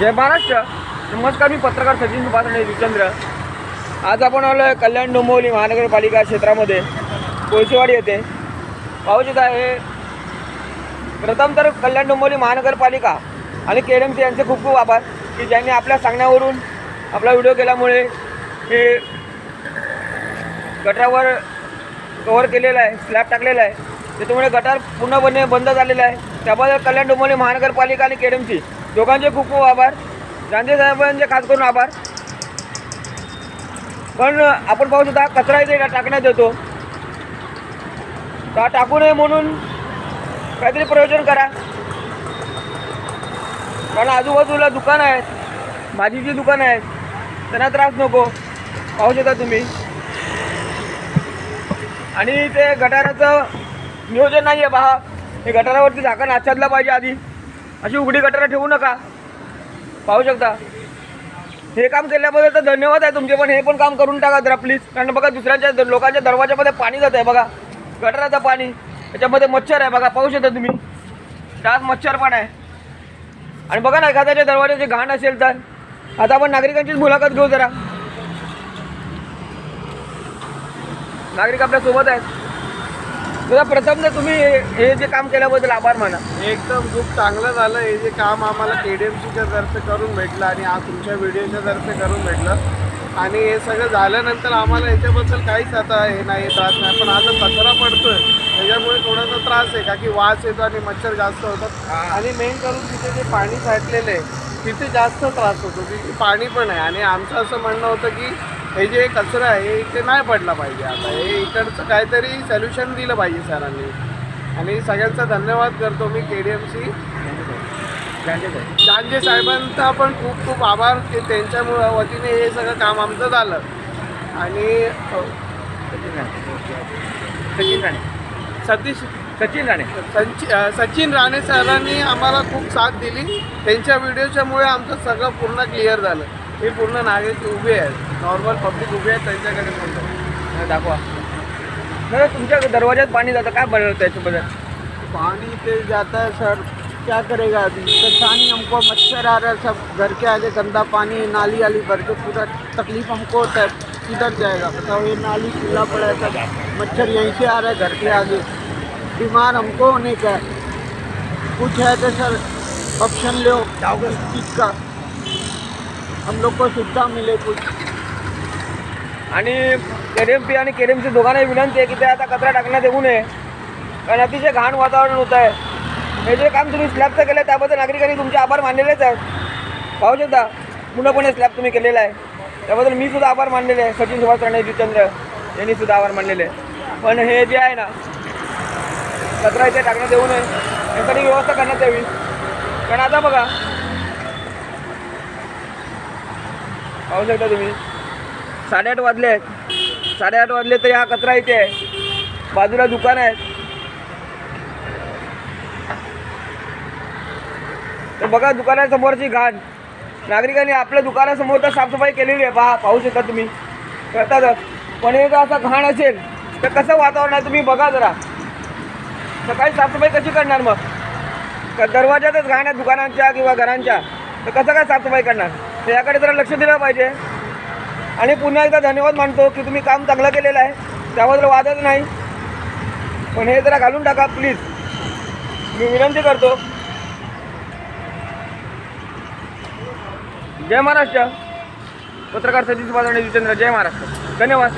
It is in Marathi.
जय महाराष्ट्र. नमस्कार मी पत्रकार सचिन सुभाष जुचंद्र आज आपण आलो आहे कल्याण डोंबिवली महानगरपालिका क्षेत्रामध्ये. कोळसेवाडी येथे. पाऊस येत हे प्रथम तर कल्याण डोंबिवली महानगरपालिका आणि के एम सी यांचे खूप खूप आभार की ज्यांनी आपल्या सांगण्यावरून आपला व्हिडिओ केल्यामुळे हे गटावर कव्हर केलेलं आहे स्लॅब टाकलेला आहे. त्याच्यामुळे गटार पूर्णपणे बंद झालेला आहे. त्याबद्दल कल्याण डोंबिवली महानगरपालिका आणि के एम सी दोघांचे खूप खूप आभार. गांधी साहेबांचे खास करून आभार. पण आपण पाहू शकता कचरा इथे टाकण्यात येतो. तर टाकू नये म्हणून काहीतरी प्रयोजन करा. कारण आजूबाजूला दुकान आहेत भाजीची दुकानं आहेत त्यांना त्रास नको. पाहू शकता तुम्ही. आणि ते गटाराचं नियोजन नाही आहे पहा. हे गटारावरती झाकण आच्छादलं पाहिजे आधी. अशी उघडी गटारं ठेवू नका. पाहू शकता. हे काम केल्याबद्दल तर धन्यवाद आहे तुमचे पण हे पण काम करून टाका जरा प्लीज कारण बघा दुसऱ्यांच्या लोकांच्या दरवाजामध्ये पाणी जात आहे बघा. गटाराचं पाणी. त्याच्यामध्ये मच्छर आहे बघा. पाहू शकता तुम्ही. त्यात मच्छर पण आहे. आणि बघा ना एखाद्याच्या दरवाजाची घाण असेल तर. आता आपण नागरिकांचीच मुलाखत घेऊ जरा. नागरिक आपल्यासोबत आहेत. तुला प्रथम तर तुम्ही हे- हे जे काम केल्याबद्दल आभार माना. एकदम खूप चांगलं झालं. हे जे काम आम्हाला के डी एम सीच्या तर्फे करून भेटलं आणि आज तुमच्या व्हिडिओच्या तर्फे करून भेटलं. आणि हे सगळं झाल्यानंतर आम्हाला याच्याबद्दल काहीच आता हे नाही त्रास नाही. पण आता कचरा पडतोय. त्याच्यामुळे थोडासा त्रास आहे का की वास येतो आणि मच्छर जास्त होतात. आणि मेन करून तिथे जे पाणी साठलेलं आहे तिथे जास्त त्रास होतो. तिथे पाणी पण आहे. आणि आमचं असं म्हणणं होतं की हे जे कचरा आहे ते नाही पडला पाहिजे आता. हे इकडचं काहीतरी सोल्युशन दिलं पाहिजे सरांनी. आणि सगळ्यांचा धन्यवाद करतो मी K D M C Ganje साहेबांचा पण खूप खूप आभार की त्यांच्या वतीने हे सगळं काम आमचं झालं. आणि सचिन राणे सतीश सचिन राणे संचि सचिन राणे सरांनी आम्हाला खूप साथ दिली. त्यांच्या व्हिडिओच्यामुळे आमचं सगळं पूर्ण क्लिअर झालं. हे पूर्ण नागरिक उभे आहेत. नॉर्मल पब्लिक उभे आहेत त्यांच्याकडे. हा, दाखवा. नाही तुमच्या दरवाज्यात पाणी जातं काय बनवलं त्याच्याबद्दल? पानी तेज जाता है सर. क्या करेगा अभी? परेशानी हमको मच्छर आ रहा है सब. घर के आगे गंदा पानी नाली वाली भर के पूरा तकलीफ़ हमको होता है. किधर जाएगा? बताओ ये नाली खुला पड़ा है सब. मच्छर यहीं से आ रहा है घर के आगे. बीमार हमको होने का है. कुछ है तो सर ऑप्शन लो. इस चीज़ का. हम लोग को सुविधा मिले कुछ। आणि केडीएम पी आणि केडीएम सी दोघांनाही विनंती आहे की ते आता कचरा टाकण्यात येऊ नये. कारण अतिशय घाण वातावरण होत आहे. हे जे काम तुम्ही स्लॅबचं केलं त्याबद्दल नागरिकांनी तुमचे आभार मानलेलेच आहेत. पाहू शकता पूर्णपणे स्लॅब तुम्ही केलेला आहे. त्याबद्दल मी सुद्धा आभार मानलेले आहे. सचिन सुभाष राणे जितेंद्र यांनी सुद्धा आभार मानलेले आहे. पण हे जे आहे ना कचरा इथे टाकण्यात येऊ नये. यासाठी व्यवस्था करण्यात यावी. कारण आता बघा पाहू शकता तुम्ही. साडेआठ वाजले आहेत. साडेआठ वाजले तरी हा कचरा इथे आहे. बाजूला दुकान आहेत तर बघा दुकानासमोरची घाण. नागरिकांनी आपल्या दुकानासमोर तर साफसफाई केलेली आहे. पहा पाहू शकता तुम्ही. करतातच पण हे जर असा घाण असेल तर कसं वातावरण आहे तुम्ही बघा जरा. सकाळी साफसफाई कशी करणार मग? दरवाज्यातच दरवाजातच घाण आहे दुकानांच्या किंवा घरांच्या? तर कसं काय साफसफाई करणार? तर याकडे जरा लक्ष दिलं पाहिजे. आणि पुन्हा एकदा धन्यवाद मानतो की तुम्ही काम चांगलं केलेलं आहे. त्याबद्दल वादच नाही. पण हे जरा घालून टाका प्लीज मी विनंती करतो. जय महाराष्ट्र. पत्रकार सतीश सुभाष जितेंद्र जय महाराष्ट्र. धन्यवाद.